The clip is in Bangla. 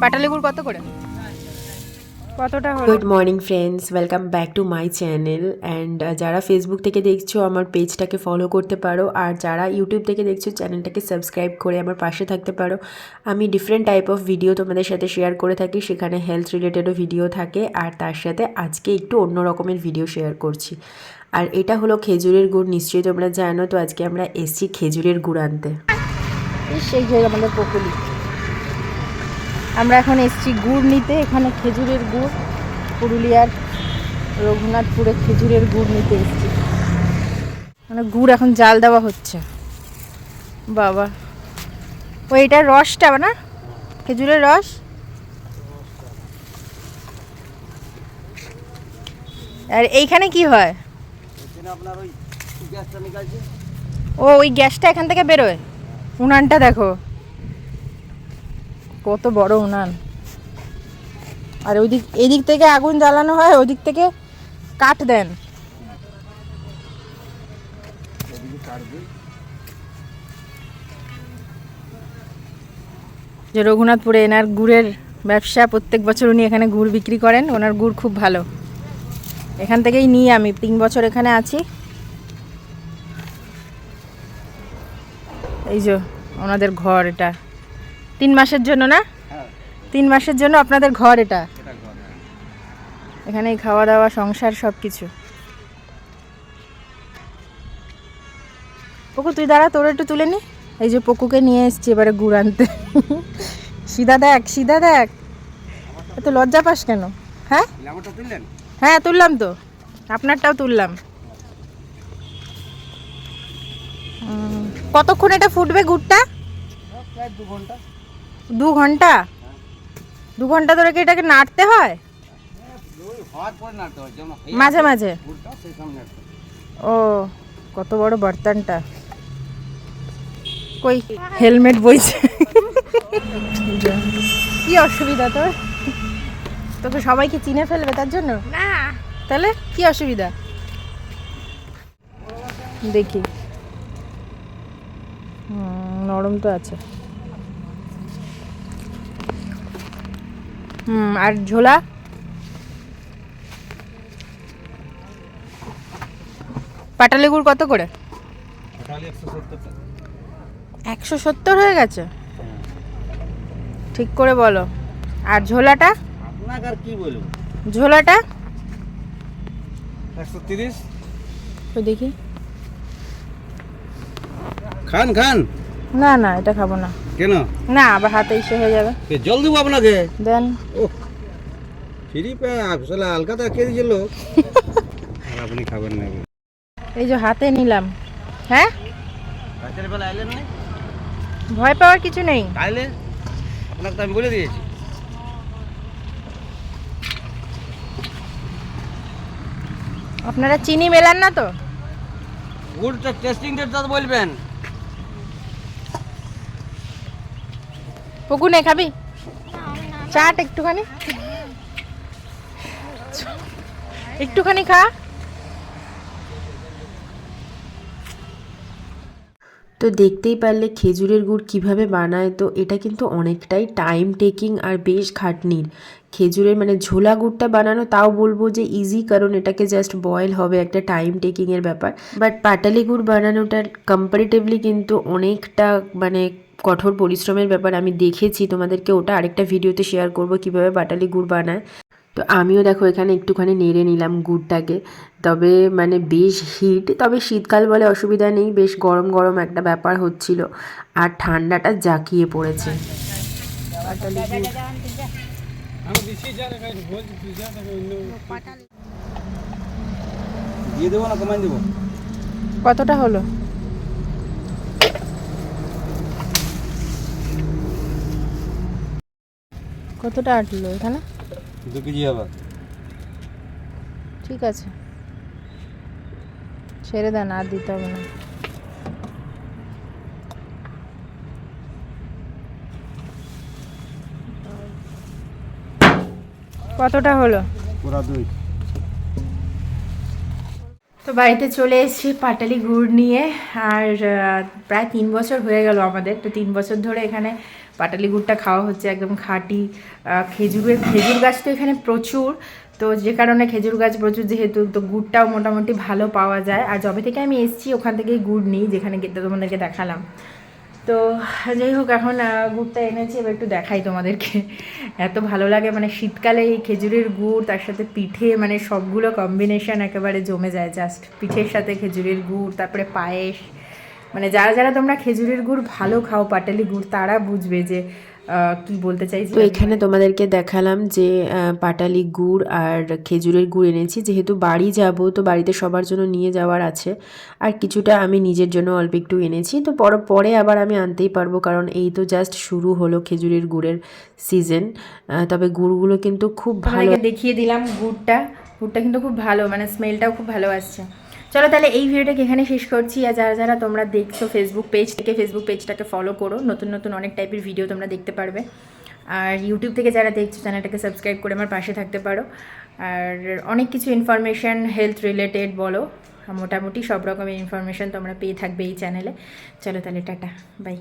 পাটা লেবুর কত করে? কতটা good morning friends welcome back to my channel and যারা ফেসবুক থেকে দেখছ আমার পেজটাকে ফলো করতে পারো। আর যারা ইউটিউব থেকে দেখছ চ্যানেলটাকে সাবস্ক্রাইব করে আমার পাশে থাকতে পারো। আমি ডিফারেন্ট টাইপ অফ ভিডিও তোমাদের সাথে শেয়ার করে থাকি। সেখানে হেলথ রিলেটেডও ভিডিও থাকে। আর তার সাথে আজকে একটু অন্য রকমের ভিডিও শেয়ার করছি। আর এটা হলো খেজুরের গুড়। নিশ্চয়ই তোমরা জানো। তো আজকে আমরা এসছি খেজুরের গুড় আনতে। এই সেই আমাদের পকুলি আমরা এখন এসছি গুড় নিতে, এখানে খেজুরের গুড়, পুরুলিয়ার রঘুনাথপুরে খেজুরের গুড় নিতে এসছি। মানে গুড় এখন জাল দেওয়া হচ্ছে। বাবা। ও এটার রসটা না? খেজুরের রস? আর এইখানে কি হয়? ও, ওই গ্যাসটা এখান থেকে বেরোয়। উনানটা দেখো। কত বড় উনান। আর ওই ওইদিক এদিক থেকে আগুন জ্বালানো হয় ওদিক থেকে কাঠ দেন। যে রঘুনাথপুরে এনার গুড়ের ব্যবসা, প্রত্যেক বছর উনি এখানে গুড় বিক্রি করেন, ওনার গুড় খুব ভালো। এখান থেকেই নিই আমি, তিন বছর এখানে আছি। এই যে ওনাদের ঘর এটা। তিন মাসের জন্য না? তিন মাসের জন্য আপনাদের ঘর এটা? এখানেই খাওয়া দাওয়া সংসার সব কিছু পকু তুই দাঁড়া তোর একটু তুলে নি। এই যে পকুকে নিয়ে এসছি এবারে গুড় আনতে। সিধা দেখ সিধা দেখ। এত লজ্জা পাস কেন? হ্যাঁ? হ্যাঁ তুললাম তো। আপনারটাও তুললাম। কতক্ষণ এটা ফুটবে গুড়টা? দু ঘণ্টা। দু ঘণ্টা? দু ঘণ্টা ধরে কি এটাকে নাড়তে হয়? মাঝে মাঝে। ও কত বড় বর্তনটা। কই? হেলমেট বইছে। কি অসুবিধা তোর? তোকে সবাইকে চিনে ফেলবে তার জন্য? না। তাহলে কি অসুবিধা? দেখি। নরম তো আছে। আর ঝোলা? পাটালি গুড় কত করে একশো সত্তর হয়ে গেছে? ঠিক করে বলো। আর ঝোলাটা? আপনাকে আর কি বলব? ঝোলাটা? একশো তিরিশ। তো দেখি। খান খান। না না এটা খাব না। কেন? না আবার হাতে ইসে হয়ে যাবে। জল দেবো আপনাকে? দেন। ও ফ্রি পে আসলে হালকাতা কে দিয়েছিল আর আপনি খাবেন না এই যে হাতে নিলাম। হ্যাঁ? রাতের বেলা আইলেন না? ভয় পাওয়ার কিছু নেই। তাইলে আপনাকে তো আমি বলে দিয়েছি। আপনারা চিনি মেলান না তো? গুড়টা টেস্টিং ডেটটা বলবেন। পকু নে খাবি? চাট একটুখানি। একটুখানি খা। তো দেখতেই পারলে খেজুরের গুড় কীভাবে বানায়, তো এটা কিন্তু অনেকটাই টাইম টেকিং আর বেশ খাটনির। খেজুরের মানে ঝোলা গুড়টা বানানো তাও বলব যে ইজি কারণ এটাকে জাস্ট বয়েল হবে একটা টাইম টেকিংয়ের ব্যাপার। বাট পাটালি গুড় বানানোটার কম্পারেটিভলি কিন্তু অনেকটা মানে কঠোর পরিশ্রমের ব্যাপার আমি দেখেছি তোমাদেরকে ওটা আরেকটা ভিডিওতে শেয়ার করব কীভাবে বাটালি গুড় বানায়। তো আমিও দেখো এখানে একটুখানি নেড়ে নিলাম গুড়টাকে। তবে মানে বেশ হিট তবে শীতকাল বলে অসুবিধা নেই বেশ গরম গরম একটা ব্যাপার হচ্ছিল। আর ঠান্ডাটা জাঁকিয়ে পড়েছে। কতটা হলো? কতটা আটলো এখানে? দু কেজি হবে ঠিক আছে। ছেড়ে দেন আর দিতে হবে না। কতটা হলো? পুরা দুই। তো বাড়িতে চলে এসেছি পাটালি গুড় নিয়ে আর আহ, প্রায় তিন বছর হয়ে গেল আমাদের। তো তিন বছর ধরে এখানে পাটালি গুড়টা খাওয়া হচ্ছে একদম খাঁটি খেজুরের, খেজুর গাছ তো এখানে প্রচুর। তো যে কারণে খেজুর গাছ প্রচুর, যেহেতু তো গুড়টাও মোটামুটি ভালো পাওয়া যায়। আর যবে থেকে আমি এসেছি, ওখান থেকেই গুড় নিই, যেখানে তোমাদেরকে দেখালাম। তো যাই হোক, এখন গুড়টা এনেছি, এবার একটু দেখাই তোমাদেরকে। এত ভালো লাগে মানে শীতকালে এই খেজুরের গুড়, তার সাথে পিঠে মানে সবগুলো কম্বিনেশন একেবারে জমে যায়। জাস্ট পিঠের সাথে খেজুরের গুড়, তারপরে পায়েস মানে যারা যারা তোমরা খেজুরের গুড় ভালো খাও পাটালি গুড় তারা বুঝবে যে কি বলতে চাইছি তো এখানে তোমাদেরকে দেখালাম যে পাটালি গুড় আর খেজুরের গুড় এনেছি। যেহেতু বাড়ি যাব তো বাড়িতে সবার জন্য নিয়ে যাওয়ার আছে। আর কিছুটা আমি নিজের জন্য অল্প একটু এনেছি। তো পর পরে আবার আমি আনতেই পারব কারণ এই তো জাস্ট শুরু হলো খেজুরের গুড়ের সিজন তবে গুড়গুলো কিন্তু খুব ভালো দেখিয়ে দিলাম গুড়টা। গুড়টা কিন্তু খুব ভালো মানে স্মেলটাও খুব ভালো আসছে। চলো তাহলে এই ভিডিওটাকে এখানে শেষ করছি, আর যারা যারা তোমরা দেখছ ফেসবুক পেজ থেকে ফেসবুক পেজটাকে ফলো করো। নতুন নতুন অনেক টাইপের ভিডিও তোমরা দেখতে পারবে। আর ইউটিউব থেকে যারা দেখছ, চ্যানেলটাকে সাবস্ক্রাইব করে আমার পাশে থাকতে পারো। আর অনেক কিছু ইনফরমেশান হেলথ রিলেটেড বলো, মোটামুটি সব রকমের ইনফরমেশান তোমরা পেয়ে থাকবে এই চ্যানেলে চলো তাহলে টাটা বাই